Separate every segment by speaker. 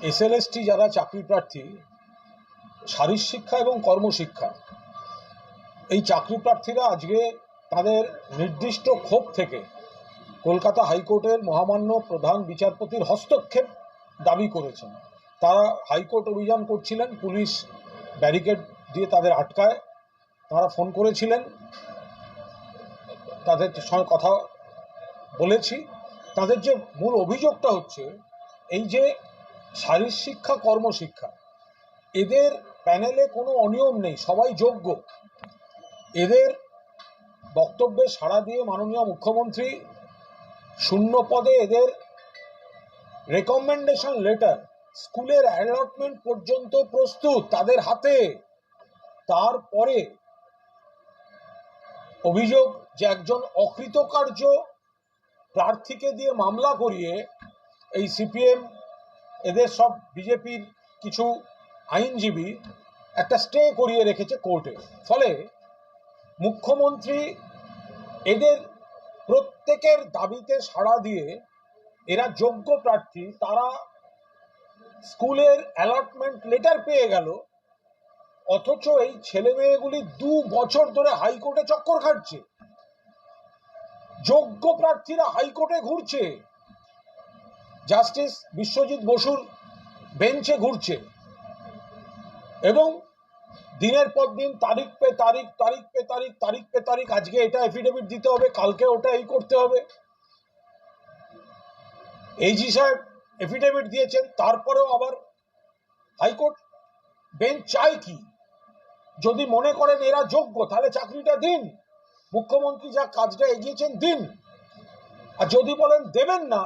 Speaker 1: SLST যারা চাকরি প্রার্থী শারীর শিক্ষা এবং কর্মশিক্ষা, এই চাকরি প্রার্থীরা আজকে তাদের নির্দিষ্ট ক্ষোভ থেকে কলকাতা হাইকোর্টের মহামান্য প্রধান বিচারপতির হস্তক্ষেপ দাবি করেছেন। তারা হাইকোর্ট অভিযান করছিলেন, পুলিশ ব্যারিকেড দিয়ে তাদের আটকায়। তারা ফোন করেছিলেন, তাদের সঙ্গে কথা বলেছি। তাদের যে মূল অভিযোগটা হচ্ছে, এই যে শারীর শিক্ষা, কর্মশিক্ষা। এদের প্যানেলে কোনো অনিয়ম নেই, সবাই যোগ্য। এদের বক্তব্যে সাড়া দিয়ে মাননীয় মুখ্যমন্ত্রী শূন্য পদে এদের রেকমেন্ডেশন লেটার স্কুলের অ্যালটমেন্ট পর্যন্ত প্রস্তুত তাদের হাতে। তারপরে অভিযোগ যে একজন অকৃতকার্য প্রার্থীকে দিয়ে মামলা করিয়ে এই সিপিএম এদের সব বিজেপির কিছু আইনজীবী একটা স্টে করিয়ে রেখেছে কোর্টে। ফলে মুখ্যমন্ত্রী এদের প্রত্যেকের দাবিতে সাড়া দিয়ে এরা যোগ্য প্রার্থী, তারা স্কুলের অ্যালটমেন্ট লেটার পেয়ে গেল, অথচ এই ছেলে মেয়েগুলি দু বছর ধরে হাইকোর্টে চক্কর খাটছে। যোগ্য প্রার্থীরা হাইকোর্টে ঘুরছে। জাস্টিস বিশ্বজিৎ বসুর বেঞ্চে ঘুরছে। এবং দিনের পর দিন তারিখ পে তারিখ তারিখ পে তারিখ তারিখ পে তারিখ, আজকে এটা এফিডেভিট দিতে হবে, কালকে ওটা এই করতে হবে। এইজি সাহেব এফিডেভিট দিয়েছেন, তারপরেও আবার হাইকোর্ট বেঞ্চ চাই কি? যদি মনে করেন এরা যোগ্য, তাহলে চাকরিটা দিন। মুখ্যমন্ত্রী যা কাজটা এগিয়েছেন দিন। আর যদি বলেন দেবেন না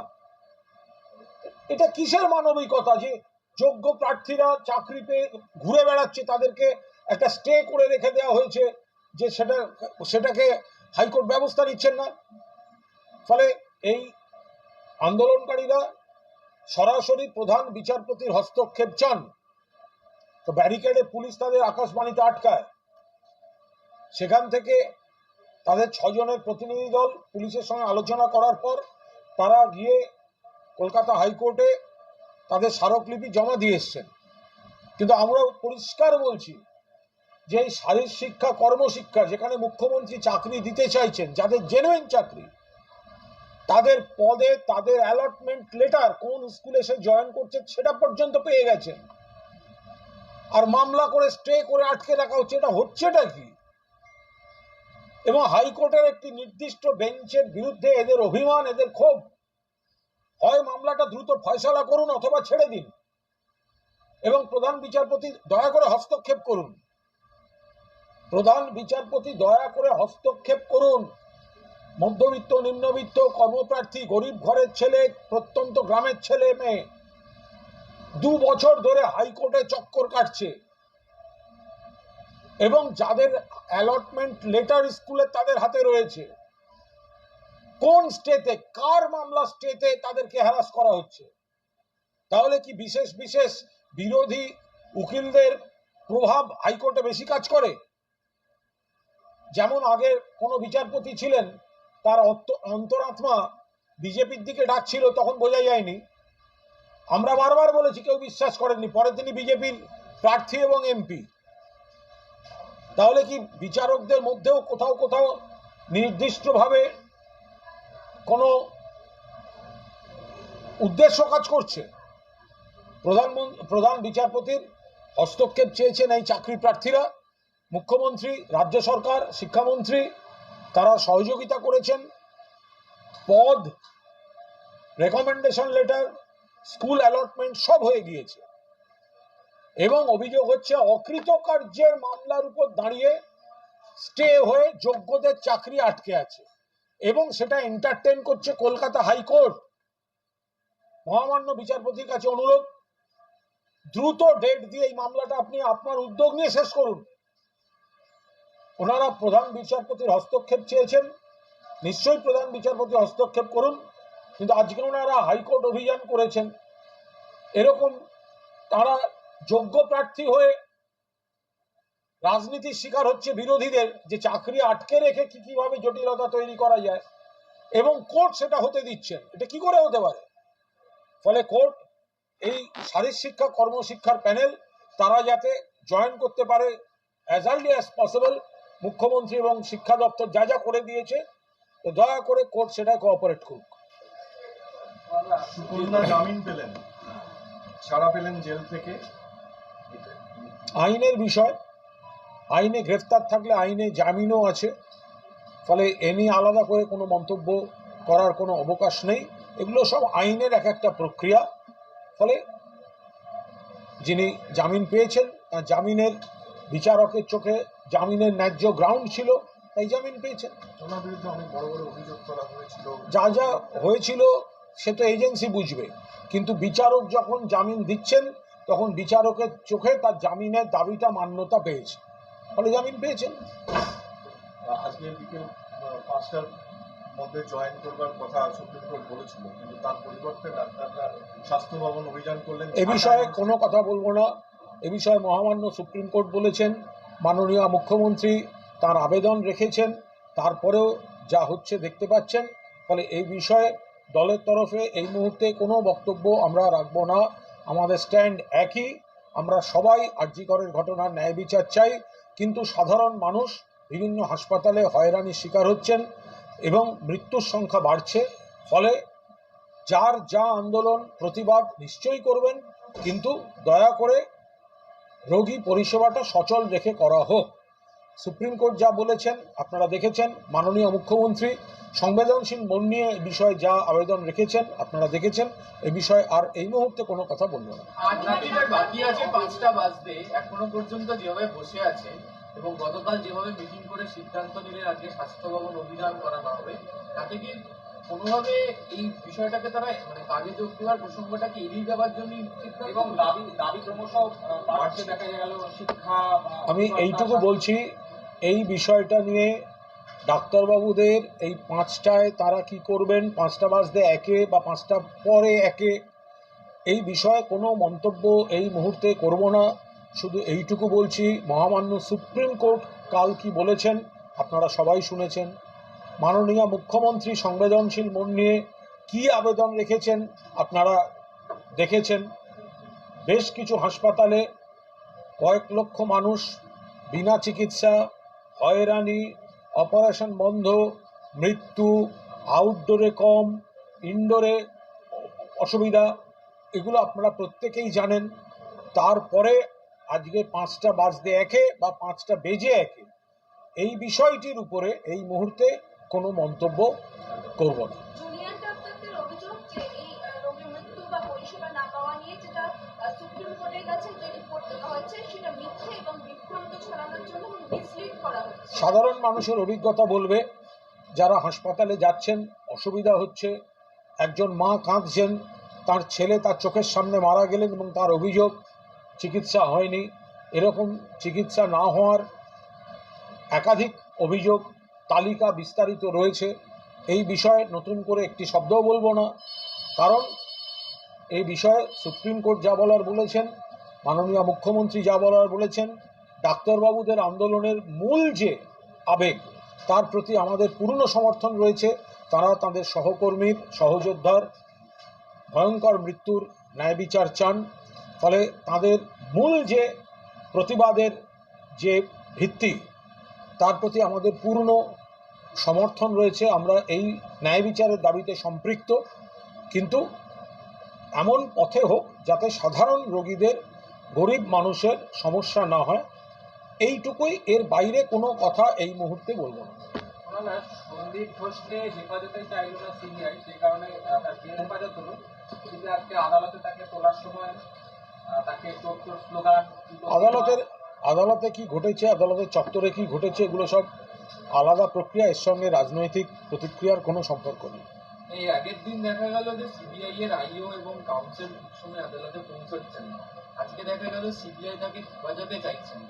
Speaker 1: এটা কিসের মানবিকতা যে যোগ্য প্রার্থীরা চাকরি পেয়ে ঘুরে বেড়াচ্ছে, তাদেরকে একটা স্টে করে রেখে দেওয়া হয়েছে যে সেটা, সেটাকে হাইকোর্ট ব্যবস্থা নিচ্ছেন না। ফলে এই আন্দোলনকারীরা সরাসরি প্রধান বিচারপতির হস্তক্ষেপ চান। তো ব্যারিকেডে পুলিশ তাদের আকাশবাণীতে আটকায়। সেখান থেকে তাদের ছজনের প্রতিনিধি দল পুলিশের সঙ্গে আলোচনা করার পর তারা গিয়ে কলকাতা হাইকোর্টে তাদের স্মারকলিপি জমা দিয়ে এসছেন। কিন্তু আমরা পরিষ্কার বলছি যে এই শারীর শিক্ষা, কর্মশিক্ষা যেখানে মুখ্যমন্ত্রী চাকরি দিতে চাইছেন, যাদের জেনুইন চাকরি, তাদের পদে তাদের অ্যালটমেন্ট লেটার কোন স্কুলে সে জয়েন করছে সেটা পর্যন্ত পেয়ে গেছেন। আর মামলা করে স্টে করে আটকে রাখা হচ্ছে, এটা হচ্ছেটা কি? এবং হাইকোর্টের একটি নির্দিষ্ট বেঞ্চের বিরুদ্ধে এদের অভিমান, এদের ক্ষোভ হয় মামলাটা দ্রুত ফয়সলা করুন অথবা ছেড়ে দিন। এবং প্রধান বিচারপতি দয়া করে হস্তক্ষেপ করুন। প্রধান বিচারপতি দয়া করে হস্তক্ষেপ করুন। মধ্যবিত্ত, নিম্নবিত্ত, কর্মপ্রার্থী, গরিব ঘরের ছেলে, প্রত্যন্ত গ্রামের ছেলে, মেয়ে, দু বছর ধরে হাইকোর্টে চক্কর কাটছে। এবং যাদের অ্যালটমেন্ট লেটার স্কুলে তাদের হাতে রয়েছে। কোন স্টেতে, কার মামলা স্টেতে তাদেরকে হ্যারাস করা হচ্ছে? তাহলে কি বিশেষ বিশেষ বিরোধী উকিলদের প্রভাব হাইকোর্টে বেশি কাজ করে? যেমন আগে কোনো বিচারপতি ছিলেন, তার অন্ত- অন্তরাত্মা বিজেপির দিকে ডাকছিল, তখন বোঝা যায়নি। আমরা বারবার বলেছি, কেউ বিশ্বাস করেননি। পরে তিনি বিজেপির প্রার্থী এবং এমপি। তাহলে কি বিচারকদের মধ্যেও কোথাও কোথাও নির্দিষ্টভাবে কোনো উদ্দেশ্য কাজ করছে। প্রধানমন্ত্রী প্রধান বিচারপতির হস্তক্ষেপ চেয়েছেন এই চাকরি প্রার্থীরা। মুখ্যমন্ত্রী, রাজ্য সরকার, শিক্ষামন্ত্রী, তারা সহযোগিতা করেছেন। পদ রেকমেন্ডেশন লেটার স্কুল অ্যালটমেন্ট সব হয়ে গিয়েছে। এবং অভিযোগ হচ্ছে, অকৃতকার্যের মামলার উপর দাঁড়িয়ে স্টে হয়ে যোগ্যদের চাকরি আটকে আছে। এবং সেটা এন্টারটেন করছে কলকাতা হাইকোর্ট। মহামান্য বিচারপতির কাছে অনুরোধ, দ্রুত ডেট দিয়ে এই মামলাটা আপনি আপনার উদ্যোগ নিয়ে শেষ করুন। ওনারা প্রধান বিচারপতির হস্তক্ষেপ চেয়েছেন, নিশ্চয়ই প্রধান বিচারপতি হস্তক্ষেপ করুন, কিন্তু আজকে ওনারা হাইকোর্ট অভিযান করেছেন। এরকম তারা যোগ্য প্রার্থী হয়ে রাজনীতির শিকার হচ্ছে বিরোধীদের যে চাকরি আটকে রেখে কি কীভাবে জটিলতা তৈরি করা যায় এবং কোর্ট সেটা হতে দিচ্ছেন এটা কি করে হতে পারে? ফলে কোর্ট এই শারীর শিক্ষা কর্মশিক্ষার প্যানেল তারা যাতে জয়েন করতে পারে অ্যাজ আর্লি অ্যাজ পসিবল মুখ্যমন্ত্রী এবং শিক্ষা দপ্তর যা যা করে দিয়েছে তো দয়া করে কোর্ট সেটা কোঅপারেট করুক।
Speaker 2: জামিন পেলেন? ছাড়া পেলেন জেল থেকে?
Speaker 1: আইনের বিষয় আইনে গ্রেফতার থাকলে আইনে জামিনও আছে। ফলে এ নিয়ে আলাদা করে কোনো মন্তব্য করার কোনো অবকাশ নেই। এগুলো সব আইনের এক একটা প্রক্রিয়া। ফলে যিনি জামিন পেয়েছেন তার জামিনের বিচারকের চোখে জামিনের ন্যায্য গ্রাউন্ড ছিল তাই জামিন পেয়েছেন। যা যা হয়েছিল সে তো এজেন্সি বুঝবে। কিন্তু বিচারক যখন জামিন দিচ্ছেন তখন বিচারকের চোখে তার জামিনের দাবিটা মান্যতা পেয়েছে। ফলে জামিন পেয়েছেন
Speaker 2: আজকে বিকেল পাঁচটার মধ্যে জয়েন করবার কথা সুপ্রিম কোর্ট বলেছিল কিন্তু তার পরিবর্তে ডাক্তাররা স্বাস্থ্য ভবন অভিযান করলেন।
Speaker 1: এ বিষয়ে কোনো কথা বলব না। এ বিষয়ে মহামান্য সুপ্রিম কোর্ট বলেছেন মাননীয় মুখ্যমন্ত্রী তার আবেদন রেখেছেন তারপরেও যা হচ্ছে দেখতে পাচ্ছেন। ফলে এই বিষয়ে দলের তরফে এই মুহূর্তে কোনো বক্তব্য আমরা রাখব না। আমাদের স্ট্যান্ড একই। আমরা সবাই আর্যিকরের ঘটনার ন্যায় বিচার চাই। কিন্তু সাধারণ মানুষ বিভিন্ন হাসপাতালে হয়রানির শিকার হচ্ছেন এবং মৃত্যুর সংখ্যা বাড়ছে, ফলে যার যা আন্দোলন প্রতিবাদ নিশ্চয়ই করবেন, কিন্তু দয়া করে রোগী পরিষেবাটা সচল রেখে করা হোক। সুপ্রিম কোর্ট যা বলেছেন, আপনারা দেখেছেন, মাননীয় মুখ্যমন্ত্রী সংবেদনশীল মন নিয়ে এ বিষয়ে যা আবেদন রেখেছেন আপনারা দেখেছেন এ বিষয়ে আর এই মুহূর্তে কোনো কথা বলব না।
Speaker 3: বাকি আছে পাঁচটা বাজতে এখনও পর্যন্ত যেভাবে বসে আছে এবং গতকাল যেভাবে মিটিং করে সিদ্ধান্ত নিলেন আজকে স্বাস্থ্য ভবন অভিযান করানো হবে তাতে কি কোনোভাবে এই বিষয়টাকে তারা মানে কাজে যোগ দেওয়ার প্রসঙ্গটাকে এড়িয়ে যাওয়ার জন্য এবং দাবি দাবি ক্রমশ বাড়ছে দেখা গেল শিক্ষা
Speaker 1: আমি এইটুকু বলছি এই বিষয়টা নিয়ে ডাক্তারবাবুদের এই পাঁচটায় তারা কি করবেন? পাঁচটা বাজতে একে বা পাঁচটা পরে একে? এই বিষয়ে কোনো মন্তব্য এই মুহূর্তে করব না। শুধু এইটুকু বলছি, মহামান্য সুপ্রিম কোর্ট কাল কি বলেছেন আপনারা সবাই শুনেছেন। মাননীয় মুখ্যমন্ত্রী সংবেদনশীল মন নিয়ে কি আবেদন রেখেছেন আপনারা দেখেছেন। বেশ কিছু হাসপাতালে কয়েক লক্ষ মানুষ বিনা চিকিৎসা, হয়রানি অপারেশন বন্ধ, মৃত্যু আউটডোরে কম ইনডোরে অসুবিধা, এগুলো আপনারা প্রত্যেকেই জানেন। তারপরে আজকে পাঁচটা বাজতে একে বা পাঁচটা বেজে একে। এই বিষয়টির উপরে এই মুহূর্তে কোনো মন্তব্য করব না। সাধারণ মানুষের অভিজ্ঞতা বলবে, যারা হাসপাতালে যাচ্ছেন, অসুবিধা হচ্ছে, একজন মা কাঁদছেন, তার ছেলে তার চোখের সামনে মারা গেলেন এবং তার অভিযোগ চিকিৎসা হয়নি। এরকম চিকিৎসা না হওয়ার একাধিক অভিযোগ, তালিকা বিস্তারিত রয়েছে। এই বিষয়ে নতুন করে একটি শব্দও বলব না, কারণ এই বিষয়ে সুপ্রিম কোর্ট যা বলার বলেছেন, মাননীয় মুখ্যমন্ত্রী যা বলার বলেছেন, ডাক্তারবাবুদের আন্দোলনের মূল যে আবেগ। তার প্রতি আমাদের পূর্ণ সমর্থন রয়েছে। তারা তাদের সহকর্মীর, সহযোদ্ধার ভয়ঙ্কর মৃত্যুর ন্যায় বিচার চান। ফলে তাদের মূল যে প্রতিবাদের যে ভিত্তি, তার প্রতি আমাদের পূর্ণ সমর্থন রয়েছে। আমরা এই ন্যায় বিচারের দাবিতে সম্পৃক্ত। কিন্তু এমন পথে হোক যাতে সাধারণ রোগীদের, গরিব মানুষের সমস্যা না হয়। এইটুকুই এর বাইরে কোনো কথা এই মুহূর্তে বলব না।
Speaker 3: সন্দীপ ঘোষকে হেফাজতে চাইল না সিবিআই সেই কারণে জেল হেফাজত হলো। কিন্তু আজকে আদালতে তাকে তোলার সময় তাকে চোখ চোখ স্লোগান।
Speaker 1: আদালতের আদালতে কি ঘটেছে আদালতের চত্বরে কি ঘটেছে এগুলো সব আলাদা প্রক্রিয়া এর সঙ্গে রাজনৈতিক প্রতিক্রিয়ার কোনো সম্পর্ক নেই।
Speaker 3: এই আগের দিন দেখা গেল যে সিবিআই এর আইও এবং কাউন্সিল সময় আদালতে পৌঁছচ্ছেন না। আজকে দেখা গেল সিবিআই তাকে হেফাজতে চাইছেন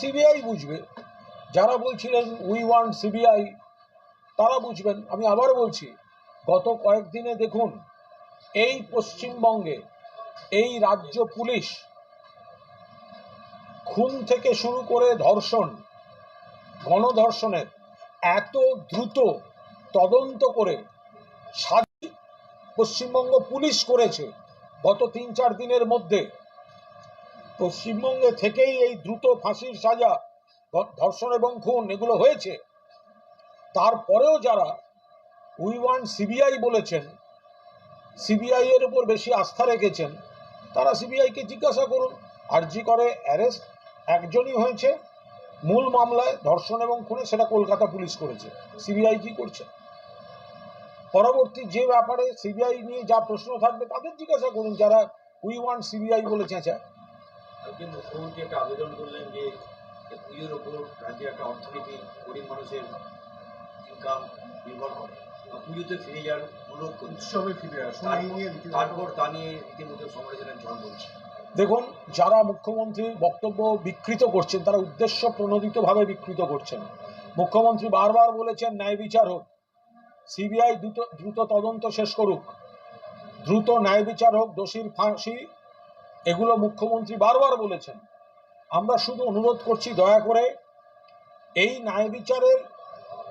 Speaker 1: সিবিআই বুঝবে। যারা বলছিলেন উই ওয়ান্ট সিবিআই তারা বুঝবেন। আমি আবার বলছি, গত কয়েকদিনে দেখুন, এই পশ্চিমবঙ্গে এই রাজ্য পুলিশ খুন থেকে শুরু করে ধর্ষণ, গণধর্ষণের এত দ্রুত তদন্ত করে সাজি পশ্চিমবঙ্গ পুলিশ করেছে গত তিন চার দিনের মধ্যে। পশ্চিমবঙ্গে থেকেই এই দ্রুত ফাঁসির সাজা ধর্ষণ এবং খুন এগুলো হয়েছে। তারপরেও যারা উই ওয়ান সিবিআই বলেছেন, সিবিআই এর উপর বেশি আস্থা রেখেছেন, তারা সিবিআইকে জিজ্ঞাসা করুন। আরজি করে অ্যারেস্ট, একজনই হয়েছে। মূল মামলায় ধর্ষণ এবং খুনে সেটা কলকাতা পুলিশ করেছে। সিবিআই কি করছে? পরবর্তী যে ব্যাপারে সিবিআই নিয়ে যা প্রশ্ন থাকবে, তাদের জিজ্ঞাসা করুন যারা উই ওয়ান সিবিআই বলে চেঁচা
Speaker 4: আজকে মুখ্যমন্ত্রী একটা আবেদন করলেন যে পুজোর ওপর রাজ্যের একটা অর্থনীতি গরিব মানুষের ইনকাম নির্ভর করে। পুজোতে ফিরে যাওয়ার অনুরোধ করছে
Speaker 2: উৎসবে ফিরে রীতিমতো
Speaker 4: তারপর তা নিয়ে রীতিমতো সমালোচনা ঝড় বলছে।
Speaker 1: দেখুন যারা মুখ্যমন্ত্রীর বক্তব্য বিকৃত করছেন তারা উদ্দেশ্য প্রণোদিতভাবে বিকৃত করছেন। মুখ্যমন্ত্রী বারবার বলেছেন ন্যায় বিচার হোক। সিবিআই দ্রুত দ্রুত তদন্ত শেষ করুক। দ্রুত ন্যায় বিচার হোক দোষীর ফাঁসি এগুলো মুখ্যমন্ত্রী বারবার বলেছেন। আমরা শুধু অনুরোধ করছি, দয়া করে এই ন্যায় বিচারের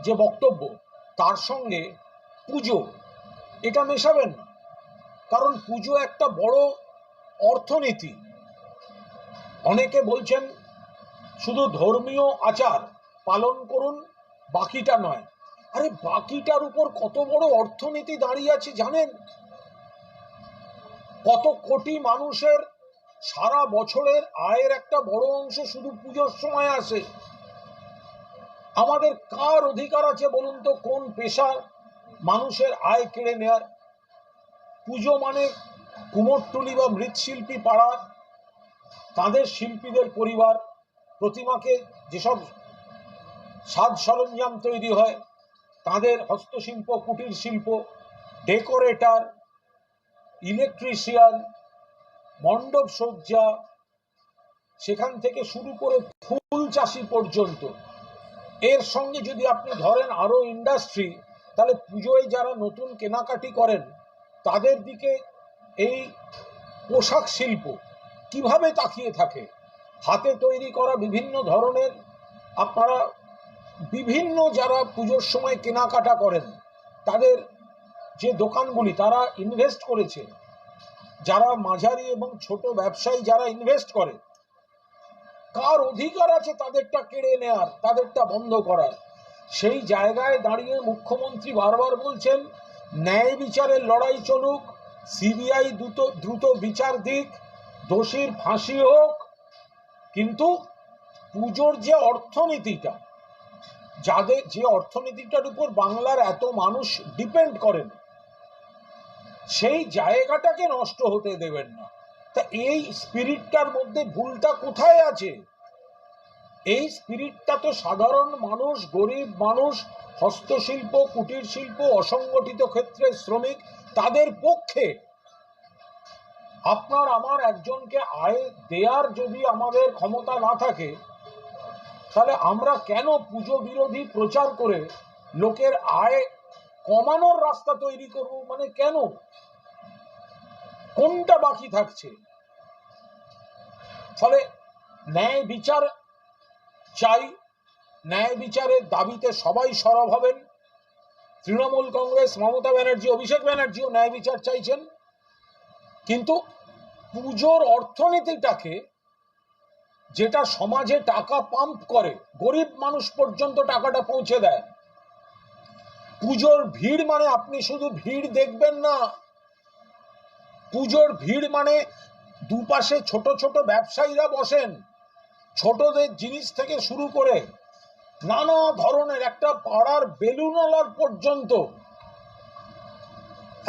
Speaker 1: যে বক্তব্য, তার সঙ্গে পুজো, এটা মেশাবেন না। কারণ পুজো একটা বড় অর্থনীতি। অনেকে বলছেন, শুধু ধর্মীয় আচার পালন করুন, বাকিটা নয়। আরে, বাকিটার উপর কত বড় অর্থনীতি দাঁড়িয়ে আছে জানেন? কত কোটি মানুষের সারা বছরের আয়ের একটা বড় অংশ শুধু পুজোর সময় আসে। আমাদের কার অধিকার আছে বলুন তো? কোন পেশার মানুষের আয় কেড়ে নেয়ার? পুজো মানে কুমোরটুলি বা মৃৎশিল্পী পাড়া, তাদের শিল্পীদের পরিবার, প্রতিমাকে যেসব সাজ সরঞ্জাম তৈরি হয়, তাদের হস্তশিল্প কুটির শিল্প ডেকোরেটর, ইলেকট্রিশিয়ান মণ্ডপ সজ্জা সেখান থেকে শুরু করে ফুল চাষি পর্যন্ত। এর সঙ্গে যদি আপনি ধরেন আরও ইন্ডাস্ট্রি তাহলে পুজোয় যারা নতুন কেনাকাটি করেন, তাদের দিকে এই পোশাক শিল্প কীভাবে তাকিয়ে থাকে? হাতে তৈরি করা বিভিন্ন ধরনের আপনারা বিভিন্ন যারা পুজোর সময় কেনাকাটা করেন, তাদের যে দোকানগুলি, তারা ইনভেস্ট করেছে। যারা মাঝারি এবং ছোট ব্যবসায়ী যারা ইনভেস্ট করে, কার অধিকার আছে তাদেরটা কেড়ে নেয়ার, তাদেরটা বন্ধ করার? সেই জায়গায় দাঁড়িয়ে মুখ্যমন্ত্রী বারবার বলছেন, ন্যায় বিচারের লড়াই চলুক, সিবিআই দ্রুত দ্রুত বিচার দিক, দোষীর ফাঁসি হোক। কিন্তু পুজোর যে অর্থনীতিটা, যাদের, যে অর্থনীতিটার উপর বাংলার এত মানুষ ডিপেন্ড করেন সেই জায়গাটাকে নষ্ট হতে দেবেন না। তা এই স্পিরিটটার মধ্যে ভুলটা কোথায় আছে? এই স্পিরিটটা তো সাধারণ মানুষ, গরিব মানুষ, হস্তশিল্প কুটির শিল্প অসংগঠিত ক্ষেত্রে শ্রমিক, তাদের পক্ষে। আপনার আমার একজনকে আয় দেয়ার যদি আমাদের ক্ষমতা না থাকে, তাহলে আমরা কেন পুজো বিরোধী প্রচার করে লোকের আয় কমানোর রাস্তা তৈরি করব মানে কেন? কোনটা বাকি থাকছে? ফলে ন্যায় বিচার চাই, ন্যায় বিচারের দাবিতে সবাই সরব হবেন। তৃণমূল কংগ্রেস, মমতা ব্যানার্জি, অভিষেক ব্যানার্জিও ন্যায় বিচার চাইছেন। কিন্তু পুজোর অর্থনীতিটাকে যেটা সমাজে টাকা পাম্প করে, গরিব মানুষ পর্যন্ত টাকাটা পৌঁছে দেয় পুজোর ভিড় মানে আপনি শুধু ভিড় দেখবেন না। পুজোর ভিড় মানে দুপাশে ছোট ছোট ব্যবসায়ীরা বসেন, ছোটদের জিনিস থেকে শুরু করে নানা ধরনের একটা পাড়ার বেলুনওয়ালার পর্যন্ত।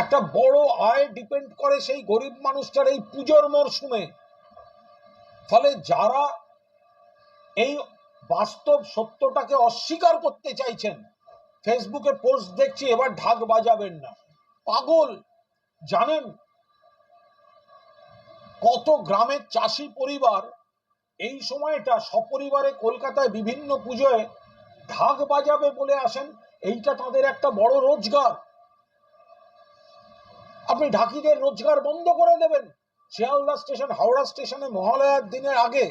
Speaker 1: একটা বড় আয় ডিপেন্ড করে সেই গরিব মানুষটার এই পুজোর মরশুমে। ফলে যারা এই বাস্তব সত্যটাকে অস্বীকার করতে চাইছেন ফেসবুকে পোস্ট দেখছি, এবার ঢাক বাজাবেন না। পাগল, জানেন? কত গ্রামের চাষি পরিবার এই সময়টা সপরিবারে কলকাতায় বিভিন্ন পুজোয় ঢাক বাজাবে বলে আসেন, এইটা তাদের একটা বড় রোজগার। আপনি ঢাকিদের রোজগার বন্ধ করে দেবেন। শিয়ালদা স্টেশন, হাওড়া স্টেশনে মহালয়ার দিনের আগে,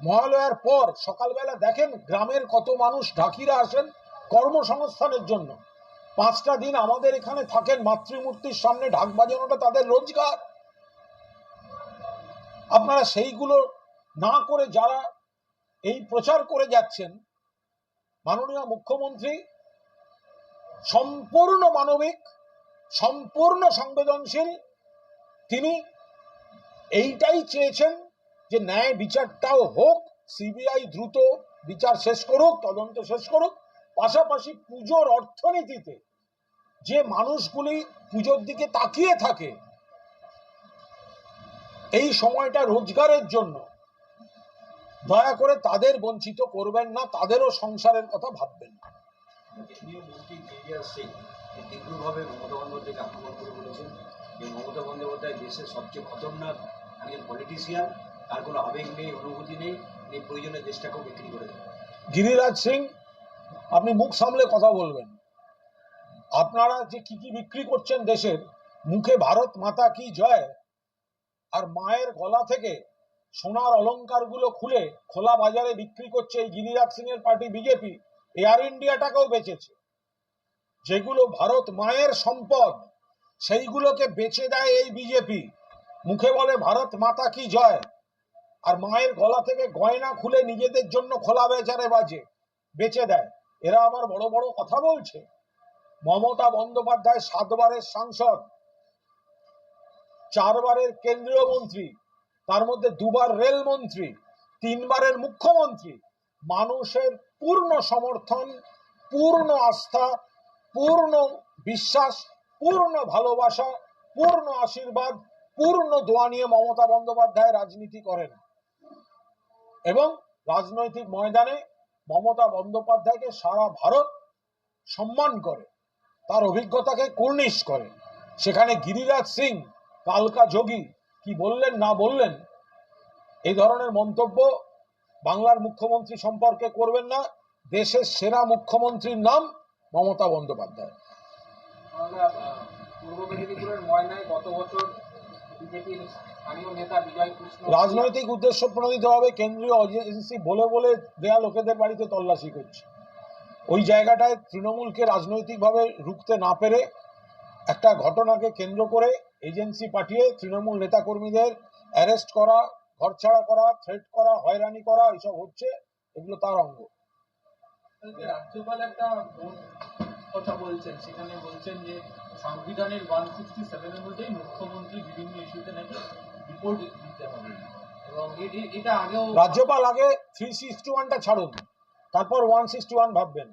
Speaker 1: মহালয়ার পর সকালবেলা দেখেন গ্রামের কত মানুষ ঢাকিরা আসেন কর্মসংস্থানের জন্য। পাঁচটা দিন আমাদের এখানে থাকেন মাতৃমূর্তির সামনে ঢাক বাজানোটা তাদের রোজগার। আপনারা সেইগুলো না করে যারা এই প্রচার করে যাচ্ছেন, মাননীয় মুখ্যমন্ত্রী, সম্পূর্ণ মানবিক, সম্পূর্ণ সংবেদনশীল, তিনি এইটাই চেয়েছেন যে ন্যায় বিচারটাও হোক, সিবিআই দ্রুত বিচার শেষ করুক, তদন্ত শেষ করুক পাশাপাশি পুজোর অর্থনীতিতে যে মানুষগুলি পুজোর দিকে তাকিয়ে থাকে এই সময়টা রোজগারের জন্য দয়া করে তাদের বঞ্চিত করবেন না তাদেরও সংসারের কথা ভাববেন
Speaker 4: কেন্দ্রীয় মন্ত্রী গিরিরাজ সিং তিনি তীব্রভাবে মমতা বন্দ্যোপাধ্যায়কে আক্রমণ করে বলেছেন যে মমতা বন্দ্যোপাধ্যায় দেশের সবচেয়ে খতরনাক একজন পলিটিশিয়ান তার কোনো আবেগ নেই অনুভূতি নেই তিনি প্রয়োজনে দেশটাকেও বিক্রি করে দেন
Speaker 1: গিরিরাজ সিং আপনি মুখ সামলে কথা বলবেন। আপনারা যে কি কি বিক্রি করছেন দেশের, মুখে ভারত মাতা কি জয়? আর মায়ের গলা থেকে সোনার অলংকারগুলো খুলে খোলা বাজারে বিক্রি করছে এই গিরিরাজ সিং এর পার্টি বিজেপি এয়ার ইন্ডিয়াটাকেও বেচেছে। যেগুলো ভারত মায়ের সম্পদ, সেইগুলোকে বেচে দেয় এই বিজেপি। মুখে বলে ভারত মাতা কি জয়? আর মায়ের গলা থেকে গয়না খুলে নিজেদের জন্য খোলা বেচারে বাজে, বেচে দেয়। এরা আবার বড় বড় কথা বলছে। মমতা বন্দ্যোপাধ্যায় সাতবারের সাংসদ, চারবারের কেন্দ্রীয় মন্ত্রী, তার মধ্যে দুবার রেল মন্ত্রী, তিনবারের মুখ্যমন্ত্রী। মানুষের পূর্ণ সমর্থন, পূর্ণ আস্থা, পূর্ণ বিশ্বাস, পূর্ণ ভালোবাসা, পূর্ণ আশীর্বাদ, পূর্ণ দোয়া নিয়ে মমতা বন্দ্যোপাধ্যায় রাজনীতি করেন। এবং রাজনৈতিক ময়দানে মমতা বন্দ্যোপাধ্যায়কে সারা ভারত সম্মান করে, তার অভিজ্ঞতাকে কুর্নিশ করে। সেখানে গিরিরাজ সিং, কালকা যোগী, কি বললেন না বললেন এই ধরনের মন্তব্য বাংলার মুখ্যমন্ত্রী সম্পর্কে করবেন না। দেশের সেরা মুখ্যমন্ত্রীর নাম মমতা বন্দ্যোপাধ্যায়।
Speaker 5: পূর্ব মেদিনীপুরের ময়নায় গত বছর বিজেপির স্থানীয় নেতা বিজয় কৃষ্ণ।
Speaker 1: রাজনৈতিক উদ্দেশ্য প্রণোদিতভাবে কেন্দ্রীয় এজেন্সি বলে বলে দেয়া লোকেদের বাড়িতে তল্লাশি করছে। ওই জায়গাটায় তৃণমূলকে রাজনৈতিকভাবে রুখতে না পেরে একটা ঘটনাকে কেন্দ্র করে এজেন্সি পাঠিয়ে তৃণমূল নেতাকর্মীদের অ্যারেস্ট করা ঘরছাড়া করা থ্রেট করা হয়রানি করা এসব হচ্ছে এগুলো তার অঙ্গ।
Speaker 3: রাজ্যপাল একটা কথা বলছেন সেখানে বলছেন যে সংবিধানের ওয়ান সিক্সটি সেভেন অনুযায়ী মুখ্যমন্ত্রী বিভিন্ন ইস্যুতে নাকি রিপোর্ট দিতে হবে। এবং এটা আগেও
Speaker 1: রাজ্যপাল আগে থ্রি সিক্সটি ওয়ানটা ছাড়ুন, তারপর ওয়ান সিক্সটি ওয়ান ভাববেন।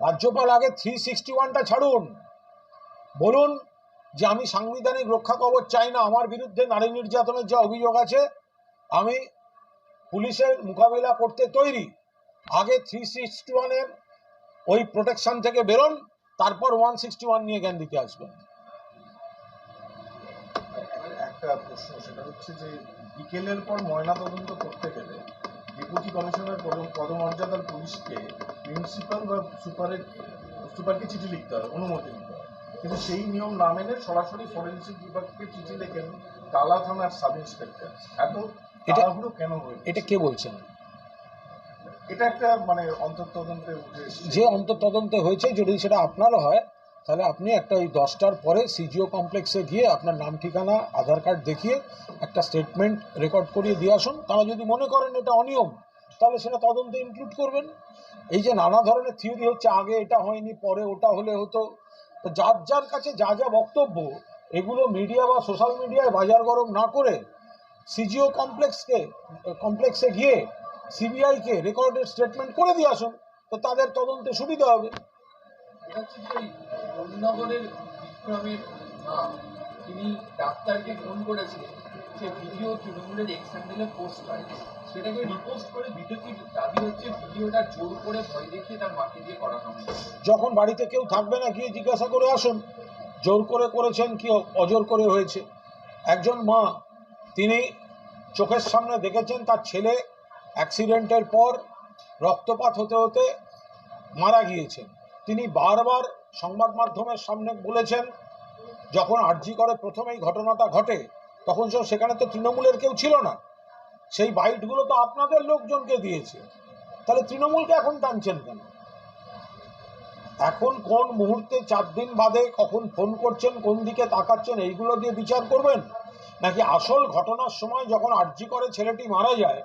Speaker 1: রাজ্যপাল আগে থ্রি সিক্সটি ওয়ানটা ছাড়ুন। বলুন যে আমি সাংবিধানিক রক্ষা কবচ চাই না, আমার বিরুদ্ধে নারী নির্যাতনের যা অভিযোগ আছে, আমি পুলিশের মোকাবিলা করতে তৈরি। আগে থ্রি সিক্সটি ওয়ানের ওই প্রোটেকশন থেকে বেরোন তারপর ওয়ান সিক্সটি ওয়ান নিয়ে জ্ঞান দিতে আসবেন।
Speaker 2: একটা প্রশ্ন সেটা হচ্ছে যে বিকেলের পর করতে গেলে ডেপুটি কমিশনার পদমর্যাদার পুলিশকে প্রিন্সিপাল বা সুপারের সুপারকে চিঠি লিখতে হয় অনুমতি নিতে হয় কিন্তু সেই নিয়ম না মেনে সরাসরি ফরেন্সিক বিভাগকে চিঠি লেখেন টালা থানার সাব ইন্সপেক্টর এত
Speaker 1: এটা-
Speaker 2: কেন
Speaker 1: এটা কে বলছেন?
Speaker 2: এটা একটা মানে অন্তর্তদন্তে
Speaker 1: যে অন্তর্তদন্তে হয়েছে, যদি সেটা আপনারও হয়, তাহলে আপনি একটা ওই দশটার পরে সিজিও কমপ্লেক্সে গিয়ে আপনার নাম, ঠিকানা, আধার কার্ড দেখিয়ে একটা স্টেটমেন্ট রেকর্ড করিয়ে দিয়ে আসুন। তারা যদি মনে করেন এটা অনিয়ম, তাহলে সেটা তদন্তে ইনক্লুড করবেন। এই যে নানা ধরনের থিওরি হচ্ছে, আগে এটা হয়নি, পরে ওটা হলে হতো। তো যার যার কাছে যা যা বক্তব্য, এগুলো মিডিয়া বা সোশ্যাল মিডিয়ায় বাজার গরম না করে সিজিও কমপ্লেক্সকে কমপ্লেক্সে গিয়ে সিবিআইকে রেকর্ডেড স্টেটমেন্ট করে দিয়ে আসুন তো তাদের তদন্তে সুবিধা হবে।
Speaker 3: যে তিনি ডাক্তারকে ফোন করেছিলেন সে ভিডিও তৃণমূলের এক্স হ্যান্ডেলে পোস্ট হয়। সেটাকে রিপোস্ট করে বিজেপির দাবি হচ্ছে ভিডিওটা জোর করে ভয় দেখিয়ে তার মাকে দিয়ে করানো
Speaker 1: যখন বাড়িতে কেউ থাকবে না গিয়ে জিজ্ঞাসা করে আসুন জোর করে করেছেন কি অজোর করে হয়েছে? একজন মা তিনি চোখের সামনে দেখেছেন তার ছেলে অ্যাক্সিডেন্টের পর রক্তপাত হতে হতে মারা গিয়েছেন। তিনি বারবার সংবাদ মাধ্যমের সামনে বলেছেন, যখন আরজি করে প্রথম এই ঘটনাটা ঘটে, তখন সে- সেখানে তো তৃণমূলের কেউ ছিল না। সেই বাইটগুলো তো আপনাদের লোকজনকে দিয়েছে। তাহলে তৃণমূলকে এখন টানছেন কেন? এখন কোন মুহূর্তে চার দিন বাদে কখন ফোন করছেন, কোন দিকে তাকাচ্ছেন, এইগুলো দিয়ে বিচার করবেন? নাকি আসল ঘটনার সময় যখন আর্জি করে ছেলেটি মারা যায়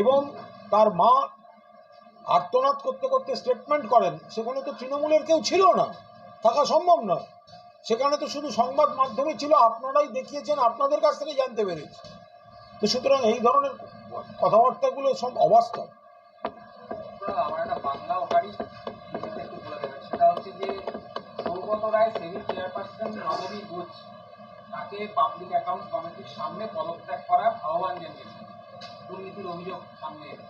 Speaker 1: এবং তার মা আর্তনাদ করতে করতে স্টেটমেন্ট করেন, সেখানে তো তৃণমূলের কেউ ছিল না, থাকা সম্ভব নয়। সেখানে তো শুধু সংবাদ মাধ্যমে ছিল, আপনারাই দেখিয়েছেন, আপনাদের কাছ থেকে জানতে পেরেছি। তো সুতরাং এই ধরনের কথাবার্তাগুলো সব অবাস্তব।
Speaker 5: আমার একটা বাংলা একটু বলে দেবেন সেটা হচ্ছে যে সৌগত রায় সেমি চেয়ারপারসন মাধবী ঘোষ তাকে পাবলিক অ্যাকাউন্ট কমিটির সামনে পদত্যাগ করার আহ্বান জানিয়েছেন। দুর্নীতির অভিযোগ সামনে এলে।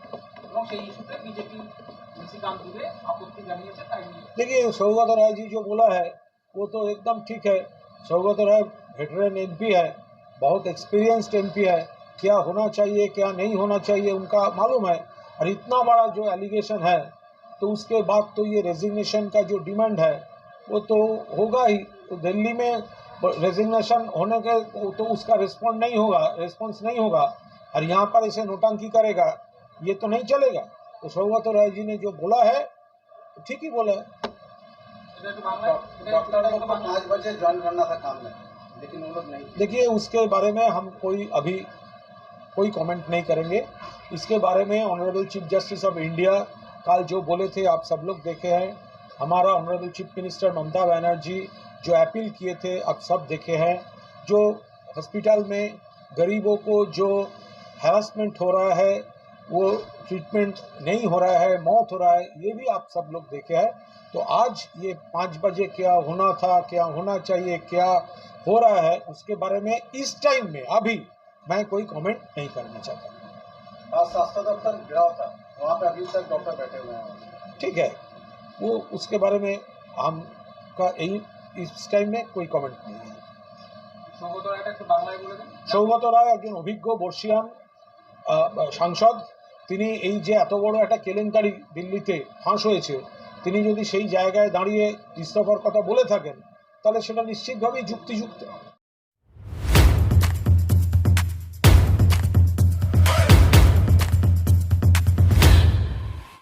Speaker 5: এবং সেই ইস্যুতে বিজেপি নিশিকান্ত দুবে আপত্তি জানিয়েছে তাই নিয়ে
Speaker 1: देखिए सौगत राय जी जो बोला है वो तो एकदम ठीक है सौगत राय वेटरन एमपी है बहुत एक्सपीरियंस्ड एमपी है क्या होना चाहिए क्या नहीं होना चाहिए उनका मालूम है और इतना बड़ा जो एलिगेशन है तो उसके बाद तो ये रेजिग्नेशन का जो डिमांड है वो तो होगा ही तो दिल्ली में रेजिग्नेशन होने के वो तो उसका रिस्पॉन्ड नहीं होगा रिस्पॉन्स नहीं होगा और यहाँ पर इसे नोटांकी करेगा, ये तो नहीं चलेगा। तो सौगत राय जी ने जो बोला है तो ठीक ही बोला है। देखिए, उसके बारे में हम कोई अभी कोई कमेंट नहीं करेंगे। इसके बारे में honourable chief justice of India कल जो बोले थे, आप सब लोग देखे हैं। हमारा honourable chief minister Mamata Banerjee जो अपील किए थे, आप सब देखे हैं। जो हॉस्पिटल में गरीबों को जो हैरासमेंट हो रहा है वो ट्रीटमेंट नहीं हो रहा है मौत हो रहा है ये भी आप सब लोग देखे हैं तो आज ये पाँच बजे क्या होना था क्या होना चाहिए क्या हो रहा है उसके बारे में इस टाइम में अभी मैं कोई कमेंट नहीं करना चाहता
Speaker 6: आज स्वास्थ्य दफ्तर गिरा था वहाँ पे अभी तक डॉक्टर बैठे हुए हैं
Speaker 1: ठीक है वो उसके बारे में हम का यही इस टाइम में कोई कमेंट नहीं है
Speaker 5: সৌগত রায়টা একটু বাংলায় বলে দেন
Speaker 1: সৌগত রায় একজন অভিজ্ঞ বর্ষিয়ান আহ, সাংসদ, তিনি এই যে এত বড় একটা কেলেঙ্কারি দিল্লিতে ফাঁস হয়েছে, তিনি যদি সেই জায়গায় দাঁড়িয়ে ইস্তফার কথা বলে থাকেন, তাহলে সেটা নিশ্চিতভাবেই যুক্তিযুক্ত।